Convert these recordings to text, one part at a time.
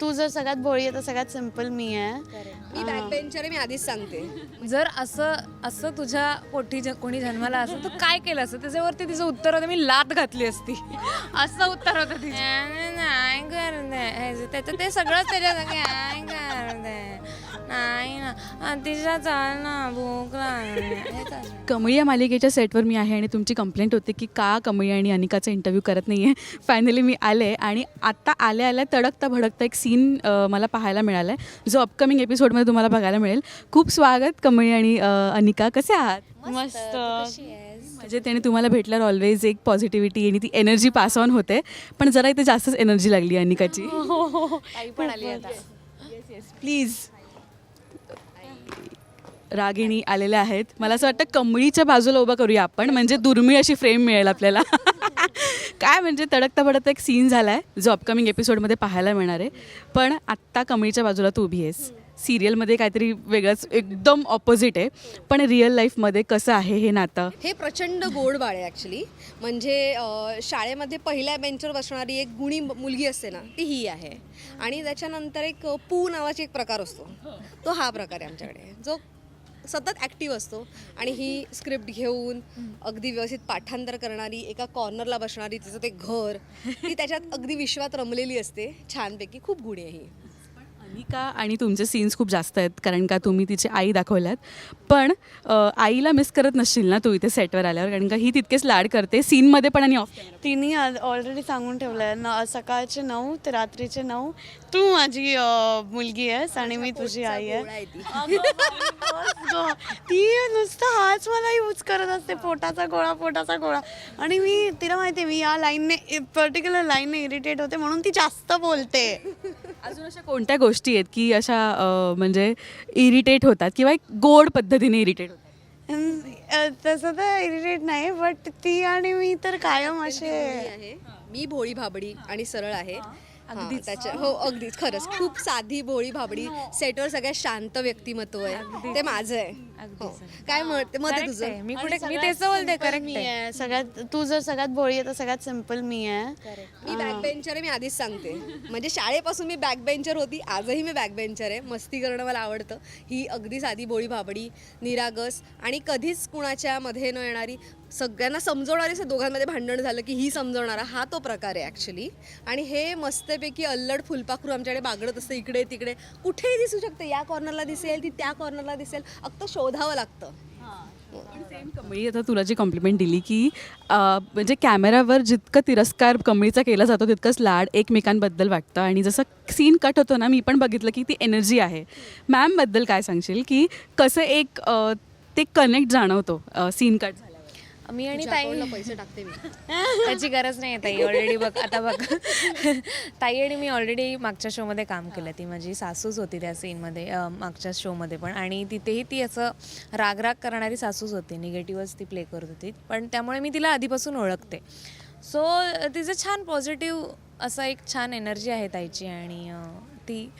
तू जर सगळ्यात भोळी आहे तर सगळ्यात सिंपल मी आहे. मी बॅक बेंचर आहे मी आधीच सांगते. जर असं असं तुझ्या पोटी ज- कोणी जन्माला असं तर काय केलं असतं? त्याच्यावरती तिचं उत्तर होतं मी लात घातली असती. असं उत्तर होतं तिचं. नाही करते. त्याचं ते सगळंच त्याच्यात काय करते. नाही ना. तिच्या चाल ना भूक लागली. कमळी या मालिकेच्या सेटवर मी आहे आणि तुमची कंप्लेंट होती की का कमळी आणि अनिकाचा इंटरव्ह्यू करत नाही आहे फायनली मी आले आणि आत्ता आल्या आल्या तडकता भडकता एक सीन मला पाहायला मिळाला आहे जो अपकमिंग एपिसोडमध्ये तुम्हाला बघायला मिळेल. खूप स्वागत कमळी आणि अनिका. कसे आहात? मस्त. म्हणजे त्याने तुम्हाला भेटल्यावर ऑलवेज एक पॉझिटिव्हिटी आणि ती एनर्जी पास ऑन होते. पण जरा इथे जास्तच एनर्जी लागली अनिकाची. आई पण आली आता. प्लीज रागिणी आलेल्या आहेत. मला असं वाटतं कमळीच्या बाजूला उभं करूया आपण. म्हणजे दुर्मिळ अशी फ्रेम मिळेल आपल्याला. काय म्हणजे तडकता पडत एक सीन झाला आहे जो अपकमिंग एपिसोडमध्ये पाहायला मिळणार आहे. पण आत्ता कमळीच्या बाजूला तू उभी आहेस. सिरियलमध्ये काहीतरी वेगळंच एकदम ऑपोजिट आहे. पण रिअल लाईफमध्ये कसं आहे हे नातं? हे प्रचंड गोड बाळ आहे ॲक्च्युली म्हणजे शाळेमध्ये पहिल्या बेंचवर बसणारी एक गुणी म- मुलगी असते ना ती ही आहे. आणि त्याच्यानंतर एक पू नावाचा एक प्रकार असतो. तो हा प्रकार आहे आमच्याकडे. जो सतत ॲक्टिव्ह असतो. आणि ही स्क्रिप्ट घेऊन अगदी व्यवस्थित पाठांतर करणारी एका कॉर्नरला बसणारी तिचं ते घर ती त्याच्यात अगदी विश्वात रमलेली असते. छानपैकी खूप गुणी आहे ही. अनिका आणि तुमचे सीन्स खूप जास्त आहेत कारण का तुम्ही तिची आई दाखवल्यात. पण अ, आईला मिस करत नसशील ना तू इथे सेटवर आल्यावर? कारण का ही तितकेच लाड करते सीनमध्ये पण आणि ऑफ तिने ऑलरेडी सांगून ठेवलंय न सकाळचे नऊ ते रात्रीचे नऊ. तू माझी अं, मुलगी आहेस आणि मी तुझी आई आहे. आहे. अगं. ती नुसतं हाच मला यूज करत असते पोटाचा गोळा पोटाचा गोळा. आणि मी तिला माहिती आहे मी या लाईनने पर्टिक्युलर लाईनने इरिटेट होते म्हणून ती जास्त बोलते. अजून अशा कोणत्या गोष्टी आहेत की अशा म्हणजे इरिटेट होतात किंवा एक गोड पद्धतीने इरिटेट होतात. तसं तर इरिटेट नाही बट ती आणि मी तर कायम असे मी भोळी भाबडी आणि सरळ आहे. हा, त्याच्या हो अगदीच खरंच. खूप साधी भोळी भाबडी सेटवर सगळ्यात शांत व्यक्तिमत्व आहे. ते माझं आहे. हो. काय मत मत आहे Correct तुझं. मी कुठे मी तेच बोलते करेक्ट मी आहे. आहे. सगळ्यात तू जर सगळ्यात भोळी आहे तर सगळ्यात सिंपल मी आहे. मी बॅक बेंचर आहे मी आधीच सांगते. म्हणजे शाळेपासून मी बॅक बेंचर होती आजही मी बॅक बेंचर आहे. मस्ती करणं मला आवडतं. ही अगदी साधी बोळी भाबडी निरागस आणि कधीच कुणाच्या मध्ये न येणारी सगळ्यांना समजवणारी असं दोघांमध्ये भांडण झालं की ही समजवणारा हा तो प्रकार आहे ॲक्च्युली आणि हे मस्तपैकी अल्लड फुलपाखरू आमच्याकडे बागडत असतं इकडे तिकडे. कुठेही दिसू शकते. या कॉर्नरला दिसेल ती त्या कॉर्नरला दिसेल. फक्त शोधावं लागतं. सेम कमळी आता तुला जी कॉम्प्लिमेंट दिली की म्हणजे कॅमेरावर जितकं तिरस्कार कमळीचा केला जातो तितकंच लाड एकमेकांबद्दल वाटतं. आणि जसं सीन कट होतो ना मी पण बघितलं की ती एनर्जी आहे. मॅमबद्दल काय सांगशील? की कसं एक ते कनेक्ट जाणवतो सीन कट झाला मी आणि ताई. पैसे टाकते मी. त्याची गरज नाही आहे ताई ऑलरेडी बघ आता बघ. ताई आणि मी ऑलरेडी मागच्या शोमध्ये काम केलं. ती माझी सासूच होती त्या सीनमध्ये मागच्या शोमध्ये पण. आणि तिथेही ती असं रागराग करणारी सासूच होती. निगेटिव्हच ती प्ले करत होती. पण त्यामुळे मी तिला आधीपासून ओळखते. सो तिचं छान पॉझिटिव्ह असं एक छान एनर्जी आहे ताईची. आणि ती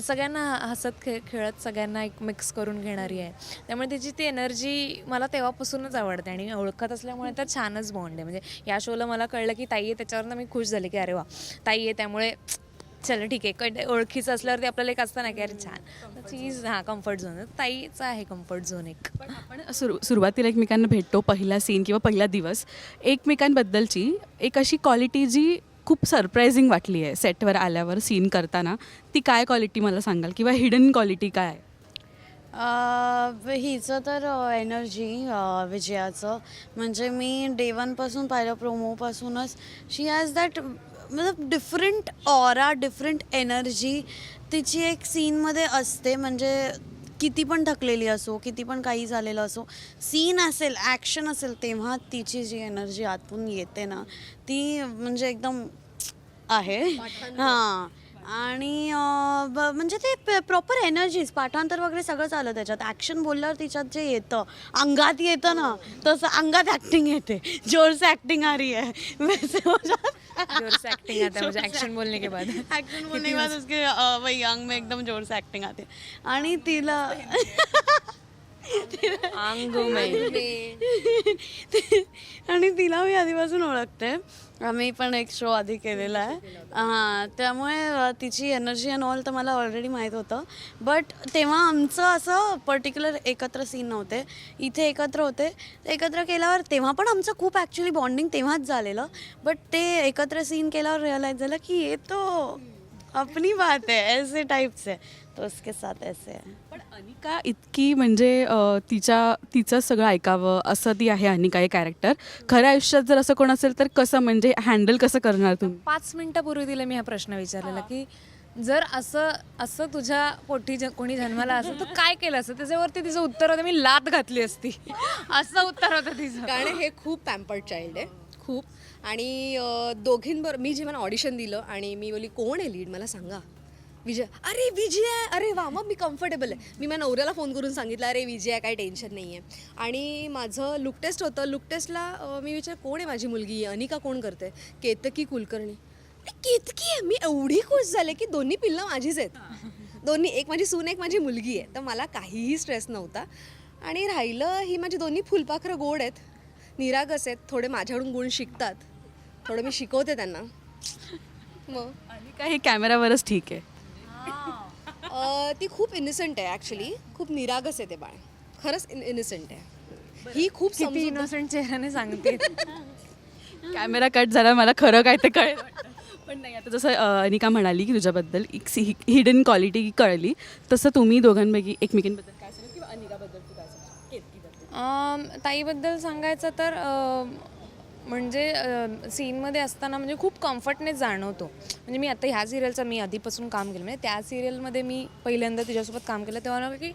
सगळ्यांना हसत खेळ खेळत सगळ्यांना एक मिक्स करून घेणारी आहे. त्यामुळे त्याची ती एनर्जी मला तेव्हापासूनच आवडते आणि ओळखत असल्यामुळे तर छानच बॉन्ड आहे. म्हणजे या शोला मला कळलं की ताई आहे त्याच्यावरनं मी खुश झाले की अरे वा ताई आहे त्यामुळे चल ठीक आहे कळ- ओळखीचं असल्यावरती आपल्याला एक असतं ना की अरे छान. चीज हां कम्फर्ट झोन ताईचा आहे कम्फर्ट झोन एक. आपण सुरू सुरुवातीला एकमेकांना भेटतो पहिला सीन किंवा पहिला दिवस. एकमेकांबद्दलची एक अशी क्वालिटी जी खूप सरप्रायझिंग वाटली आहे सेटवर आल्यावर सीन करताना. ती काय क्वालिटी मला सांगाल? किंवा हिडन क्वालिटी काय आहे? हिचं तर एनर्जी विजयाचं. म्हणजे मी डे वनपासून पाहिलं प्रोमोपासूनच शी हॅज दॅट मतलब डिफरंट ऑरा डिफरंट एनर्जी तिची एक सीनमध्ये असते म्हणजे किती पण थकलेली असो किती पण काही झालेलं असो सीन असेल ॲक्शन असेल तेव्हा तिची जी एनर्जी आतून येते ना ती म्हणजे एकदम आहे. हां. आणि म्हणजे ते प्रॉपर एनर्जीज पाठांतर वगैरे सगळं चाललं त्याच्यात. ॲक्शन बोलल्यावर तिच्यात जे येतं अंगात येतं ना तसं अंगात ॲक्टिंग येते. जोरसे ॲक्टिंग आ रही है वैसे हो जाता जोर से एक्टिंग आता है मुझे एक्शन बोलने के बाद। एक्शन बोलने के बाद उसके अ, वही अंग में एकदम जोर से एक्टिंग आते आणि तिला आणि तिला मी आधीपासून ओळखते. आम्ही पण एक शो आधी केलेला आहे. हां त्यामुळे तिची एनर्जी अँड ऑल तर मला ऑलरेडी माहीत होतं. बट तेव्हा आमचं असं पर्टिक्युलर एकत्र सीन नव्हते. इथे एकत्र होते. एकत्र केल्यावर तेव्हा पण आमचं खूप ॲक्च्युली बॉन्डिंग तेव्हाच झालेलं. बट ते एकत्र सीन केल्यावर रिअलाईज झालं की येतो अपनी बात है ऐसे टाइप से। तो उसके साथ ऐसे है। पण अनिका इतकी म्हणजे अ, तिच्या तिचं सगळं ऐकावं असं ती आहे अनिका हे कॅरेक्टर खऱ्या आयुष्यात जर असं कोण असेल तर कसं म्हणजे हँडल कसं करणार तुम्ही? पाच मिनिटापूर्वी तिला मी हा प्रश्न विचारलेला की जर असं असं तुझ्या पोटी ज कोणी जन्माला असं तर काय केलं असं? त्याच्यावरती तिचं उत्तर होतं मी लात घातली असती. असं उत्तर होतं तिचं. कारण हे खूप पॅम्पर्ड चाइल्ड आहे. खूप. आणि अं, दोघींबर मी जेव्हा ऑडिशन दिलं आणि मी बोली कोण आहे लीड मला सांगा. विजय अरे विजय अरे वा मग मी कम्फर्टेबल आहे. मी माझ्या नवऱ्याला फोन करून सांगितलं अरे विजय काही टेन्शन नाही आहे आणि माझं लुक टेस्ट होतं. लुक टेस्टला मी विचार कोण आहे माझी मुलगी? अनिका कोण करते? केतकी कुलकर्णी. केतकी आहे? मी एवढी खुश झाले की दोन्ही पिल्लं माझीच आहेत. दोन्ही एक माझी सून एक माझी मुलगी आहे. तर मला काहीही स्ट्रेस नव्हता. आणि राहिलं ही माझी दोन्ही फुलपाखरं गोड आहेत. निरागस आहेत थोडे माझ्याकडून गुण शिकतात. थोडं मी शिकवते त्यांना. मग? हे कॅमेरावरच ठीक आहे. अं, ती खूप इनिसंट आहे ॲक्च्युली खूप निरागस आहे ते बाळ. खरंच इनिसंट आहे. ही खूप किती समजूत इनोसंट चेहऱ्याने सांगते. कॅमेरा कट झाला मला खरं काय ते कळेल. पण नाही आता जसं अ, अनिका म्हणाली की तुझ्याबद्दल एक हिडन क्वालिटी कळली. तसं तुम्ही दोघांपैकी एकमेकींबद्दल काय सांगाल किंवा अनिकाबद्दल तू काय सांगशील? केतकीबद्दल. अम, ताईबद्दल सांगायचं तर म्हणजे सीनमध्ये असताना म्हणजे खूप कम्फर्टनेस जाणवतो. म्हणजे मी आता ह्या सिरियलचं मी आधीपासून काम केलं म्हणजे त्या सिरियलमध्ये मी पहिल्यांदा तिच्यासोबत काम केलं तेव्हा ना की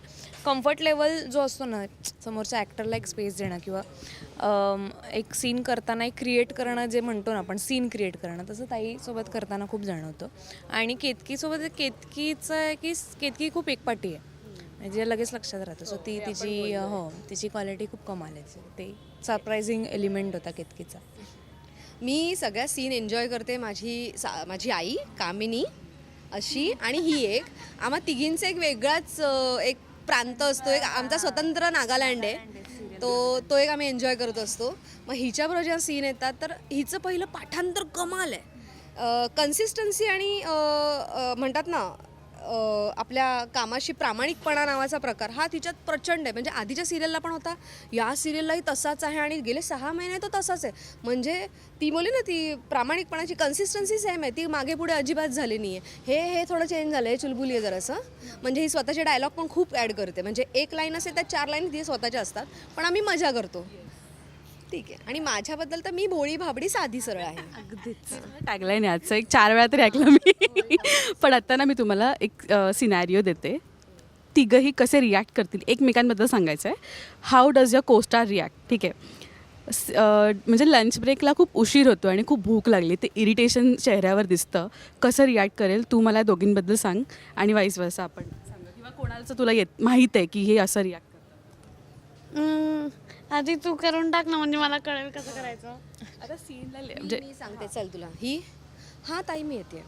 कम्फर्ट लेवल जो असतो ना समोरच्या ॲक्टरला एक स्पेस देणं किंवा एक सीन करताना एक क्रिएट करणं जे म्हणतो ना आपण सीन क्रिएट करणं तसं ताईसोबत करताना खूप जाणवतं. आणि केतकीसोबत केतकीचं आहे की केतकी खूप एकपाटी आहे. म्हणजे लगेच लक्षात राहतं. सो ती तिची हो तिची क्वालिटी खूप कमाल आहे. ते सरप्रायझिंग एलिमेंट होता केतकीचा. मी सगळ्या सीन एन्जॉय करते माझी सा माझी आई कामिनी अशी आणि ही एक. आम्हा तिघींचा एक वेगळाच एक प्रांत असतो. एक आमचा स्वतंत्र नागालँड आहे. तो तो एक आम्ही एन्जॉय करत असतो. मग हिच्याबरोबर जेव्हा सीन येतात तर हिचं पहिलं पाठांतर कमाल आहे. कन्सिस्टन्सी आणि म्हणतात ना आपल्या कामाशी प्रामाणिकपणा नावाचा प्रकार हा तिच्यात प्रचंड आहे. म्हणजे आधीच्या सिरियलला पण होता या सिरियललाही तसाच आहे आणि गेले सहा महिने तो तसाच आहे. म्हणजे ती बोली ना ती प्रामाणिकपणाची कन्सिस्टन्सी सेम आहे. ती मागे पुढे अजिबात झाली नाही आहे हे हे थोडं चेंज झालं आहे चुलबुली आहे जरासं. म्हणजे ही स्वतःचे डायलॉग पण खूप ॲड करते. म्हणजे एक लाईन असेल त्या चार लाईन ती स्वतःच्या असतात. पण आम्ही मजा करतो. ठीक आहे. आणि माझ्याबद्दल तर मी भोळी भाबडी साधी सरळ आहे. अगदीच. टॅगलाईन आहे आजचं. एक चार वेळा तरी ऐकलं मी. पण आता ना मी तुम्हाला एक सिनॅरिओ देते. तिघंही कसे रिॲक्ट करतील एकमेकांबद्दल सांगायचं आहे how does your costar react ठीक आहे. स- अ, म्हणजे लंच ब्रेकला खूप उशीर होतो आणि खूप भूक लागली. ते इरिटेशन चेहऱ्यावर दिसतं. कसं रिॲक्ट करेल तू मला दोघींबद्दल सांग. आणि वाईस वर्षा आपण सांगा. किंवा कोणाचं तुला येत माहीत आहे की हे असं रिॲक्ट करतं? आधी तू करून टाक ना म्हणजे मला कळेल कसं करायचं. आता सीनला म्हणजे मी सांगते चल तुला. ही हा ताई मी येते.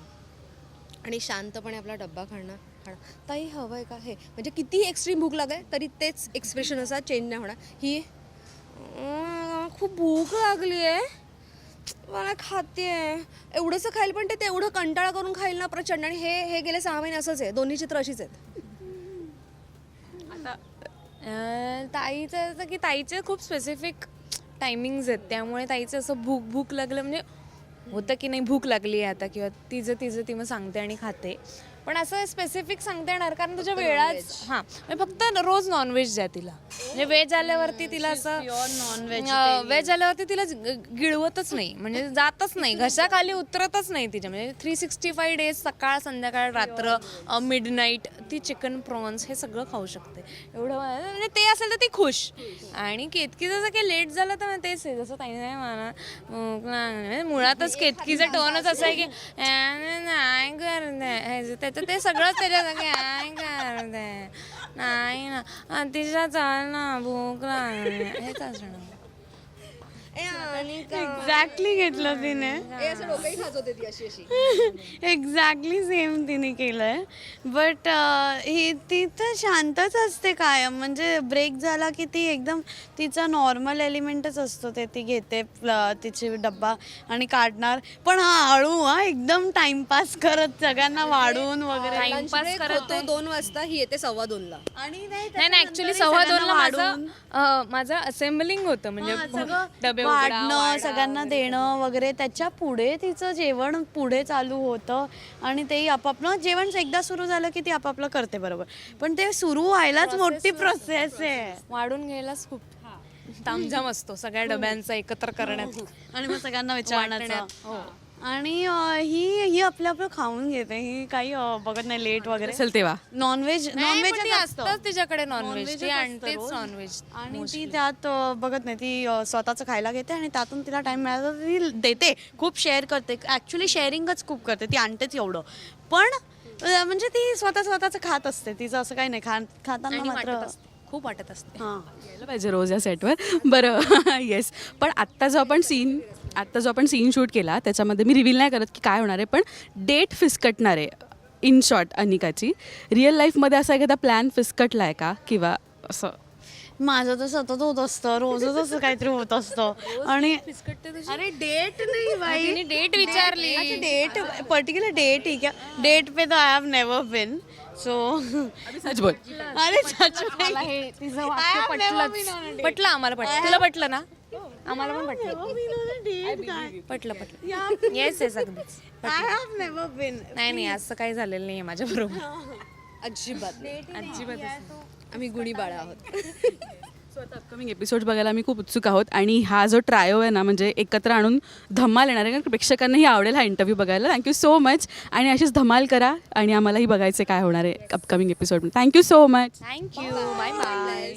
आणि शांतपणे आपला डब्बा खाणार खाणार ताई हवं आहे का? हे म्हणजे कितीही एक्स्ट्रीम भूक लागेल तरी तेच एक्सप्रेशन असा चेंज नाही होणार. ही "अं, खूप भूक लागली आहे मला खाते एवढंसं खाईल पण ते तेवढं कंटाळा करून खाईल ना प्रचंड. आणि हे हे गेले सहा महिने असंच आहे. दोन्ही चित्र अशीच आहेत. अं, ताईचं असं की ताईचे खूप स्पेसिफिक टायमिंग्स आहेत. त्यामुळे ताईचं असं भूक भूक लागलं म्हणजे होतं की नाही भूक लागली आहे आता किंवा तिचं तिचं ती मग सांगते आणि खाते. पण असं स्पेसिफिक सांगता येणार कारण तुझ्या वेळाच हां म्हणजे फक्त रोज नॉनव्हेज द्या तिला. म्हणजे व्हेज आल्यावरती तिला असं non व्हेज आल्यावरती तिला गिळवतच नाही. म्हणजे जातच नाही. घशाखाली उतरतच नाही तिच्या. म्हणजे थ्री सिक्स्टी फाय डेज सकाळ संध्याकाळ रात्र मिड नाईट ती चिकन प्रॉन्स हे सगळं खाऊ शकते. एवढं म्हणजे ते असेल तर ती खुश. आणि केतकी जसं काही लेट झालं तर तेच आहे. जसं ताई नाही. म्हणजे मुळातच केतकीचा टोनच असा आहे की "अं, नाही करते तर ते सगळंच त्याच्यात काय करते. नाही ना. तिच्या चाल ना भूक लागली. हेच असणार एक्झॅक्टली घेतलं तिने. ए, असं डोकंही खाजवते ती अशी अशी. एक्झॅक्टली सेम तिने केलंय. बट ही ती तर शांतच असते कायम. म्हणजे ब्रेक झाला की ती एकदम तिचा नॉर्मल एलिमेंटच असतो. ते ती घेते तिची डब्बा आणि काढणार. पण हा हळू हा एकदम टाइमपास करत सगळ्यांना वाढून वगैरे. Lunch break होतो दोन वाजता ही येते सव्वा दोनला. आणि नाही नाही ऍक्च्युली सव्वा दोनला माझं माझं असेंबलिंग होतं. म्हणजे डबे वाढणं वाढा. सगळ्यांना देणं वगैरे त्याच्या पुढे तिचं जेवण पुढे चालू होतं आणि तेही आपापलं जेवण एकदा सुरू झालं की ती आपापलं करते बरोबर. पण ते सुरू व्हायलाच मोठी प्रोसेस आहे. वाढून घ्यायलाच खूप तामझाम असतो सगळ्या डब्यांचा एकत्र करण्यात. आणि मग सगळ्यांना विचारण्याचं. वाटण्यात, हो. आणि अं, ही ही आपलं आपलं खाऊन घेते. ही काही अं, बघत नाही लेट वगैरे. असेल तेव्हा. नॉनव्हेज नॉनव्हेज असतंच तिच्याकडे नॉनव्हेज ती असतं आणतेच रोज. नॉनव्हेज आणि ती त्यात अं, बघत नाही. ती अं, स्वतःचं खायला घेते आणि त्यातून तिला टाइम मिळाला तर ती देते. खूप शेअर करते. ऍक्च्युली शेअरिंगच खूप करते. ती आणतेच एवढं. पण अं, म्हणजे ती स्वतः स्वतःचं खात असते. तिचं असं काही नाही. खा खाताना मात्र असते. खूप वाटत असते. हां. यायला पाहिजे रोज या सेटवर बरं. येस पण आत्ता जो आपण सीन आत्ता जो आपण सीन शूट केला त्याच्यामध्ये मी रिव्हील नाही करत की काय होणार आहे पण डेट फिसकटणार आहे इन शॉर्ट अनिकाची. रिअल लाईफमध्ये असा एखादा प्लॅन फिसकटला आहे का? किंवा असं? माझं तर सतत होत असतं रोजच असं काहीतरी होत असतं. आणि अरे डेट नाही बाई. डेट विचारली. डेट पर्टिक्युलर डेट ठीक आहे. डेट पे तो I have never been so सच बोल. अरे सच पटलं आम्हाला पटलं. तुला पटलं ना? आम्हाला पण पटलं. पटलं पटलं. येस येस अगदीच. नाही नाही असं काही झालेलं नाही माझ्या बरोबर. अजिबात. अजिबात आम्ही गुणी बाळा आहोत. सो आता अपकमिंग एपिसोड बघायला आम्ही खूप उत्सुक आहोत. आणि हा जो ट्रायो आहे ना म्हणजे एकत्र आणून धमाल येणार आहे कारण प्रेक्षकांनाही आवडेल हा इंटरव्ह्यू बघायला. थँक्यू सो मच आणि अशीच धमाल करा आणि आम्हालाही बघायचं काय होणार आहे upcoming episode thank you so much thank you bye bye